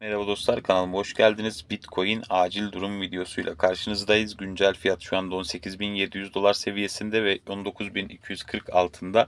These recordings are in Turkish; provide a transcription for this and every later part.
Merhaba dostlar kanalıma hoş geldiniz. Bitcoin acil durum videosuyla karşınızdayız. Güncel fiyat şu anda 18.700 dolar seviyesinde ve 19.240 altında.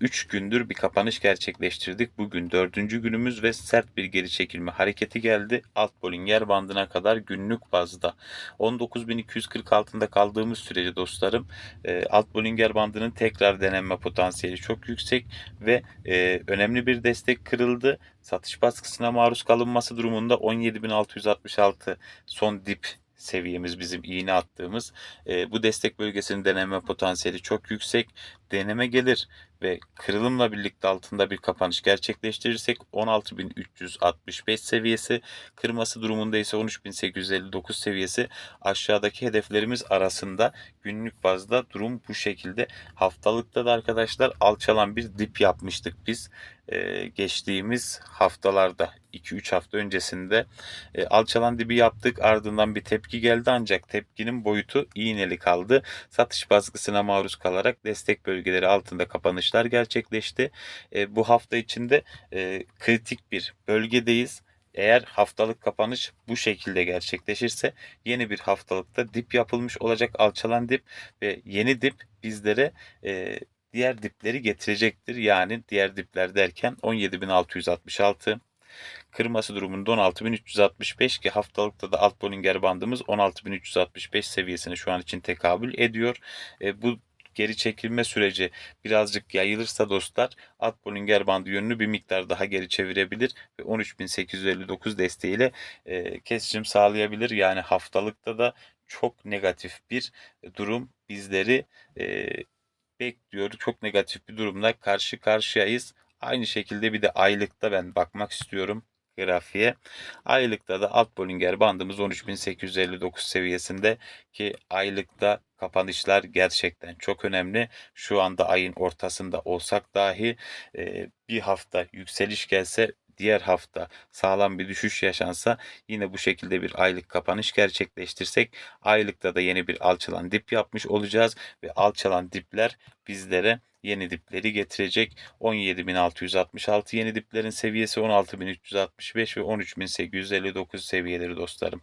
3 gündür bir kapanış gerçekleştirdik. Bugün 4. günümüz ve sert bir geri çekilme hareketi geldi. Alt Bollinger bandına kadar günlük bazda. 19.240 altında kaldığımız sürece dostlarım e, alt Bollinger bandının tekrar denenme potansiyeli çok yüksek ve e, önemli bir destek kırıldı. Satış baskısına maruz kalınması durumunda 17.666 son dip seviyemiz bizim iğne attığımız. E, bu destek bölgesinin deneme potansiyeli çok yüksek. Deneme gelir ve kırılımla birlikte altında bir kapanış gerçekleştirirsek 16.365 seviyesi kırması durumunda ise 13.859 seviyesi aşağıdaki hedeflerimiz arasında günlük bazda durum bu şekilde. Haftalıkta da arkadaşlar alçalan bir dip yapmıştık biz. Ee, geçtiğimiz haftalarda 2-3 hafta öncesinde e, alçalan dibi yaptık ardından bir tepki geldi ancak tepkinin boyutu iğneli kaldı. Satış baskısına maruz kalarak destek bölgeleri altında kapanışlar gerçekleşti. E, bu hafta içinde e, kritik bir bölgedeyiz. Eğer haftalık kapanış bu şekilde gerçekleşirse yeni bir haftalıkta dip yapılmış olacak alçalan dip ve yeni dip bizlere e, diğer dipleri getirecektir. Yani diğer dipler derken 17.666 kırması durumunda 16.365 ki haftalıkta da alt Bollinger bandımız 16.365 seviyesine şu an için tekabül ediyor. E, bu geri çekilme süreci birazcık yayılırsa dostlar alt Bollinger bandı yönünü bir miktar daha geri çevirebilir ve 13.859 desteğiyle e, kesişim sağlayabilir. Yani haftalıkta da çok negatif bir durum bizleri e, bekliyor. Çok negatif bir durumla karşı karşıyayız. Aynı şekilde bir de aylıkta ben bakmak istiyorum grafiğe. Aylıkta da alt Bollinger bandımız 13.859 seviyesinde ki aylıkta kapanışlar gerçekten çok önemli. Şu anda ayın ortasında olsak dahi bir hafta yükseliş gelse diğer hafta sağlam bir düşüş yaşansa yine bu şekilde bir aylık kapanış gerçekleştirsek aylıkta da yeni bir alçalan dip yapmış olacağız ve alçalan dipler bizlere yeni dipleri getirecek. 17.666 yeni diplerin seviyesi 16.365 ve 13.859 seviyeleri dostlarım.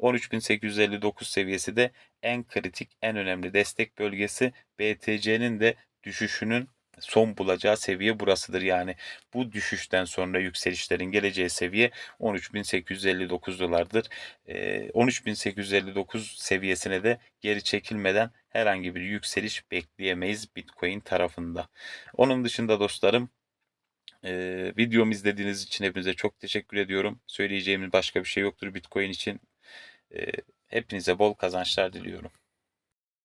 13.859 seviyesi de en kritik, en önemli destek bölgesi. BTC'nin de düşüşünün son bulacağı seviye burasıdır. Yani bu düşüşten sonra yükselişlerin geleceği seviye 13.859 dolardır. 13.859 seviyesine de geri çekilmeden herhangi bir yükseliş bekleyemeyiz Bitcoin tarafında. Onun dışında dostlarım ee, videomu izlediğiniz için hepinize çok teşekkür ediyorum. Söyleyeceğimiz başka bir şey yoktur Bitcoin için. Ee, hepinize bol kazançlar diliyorum.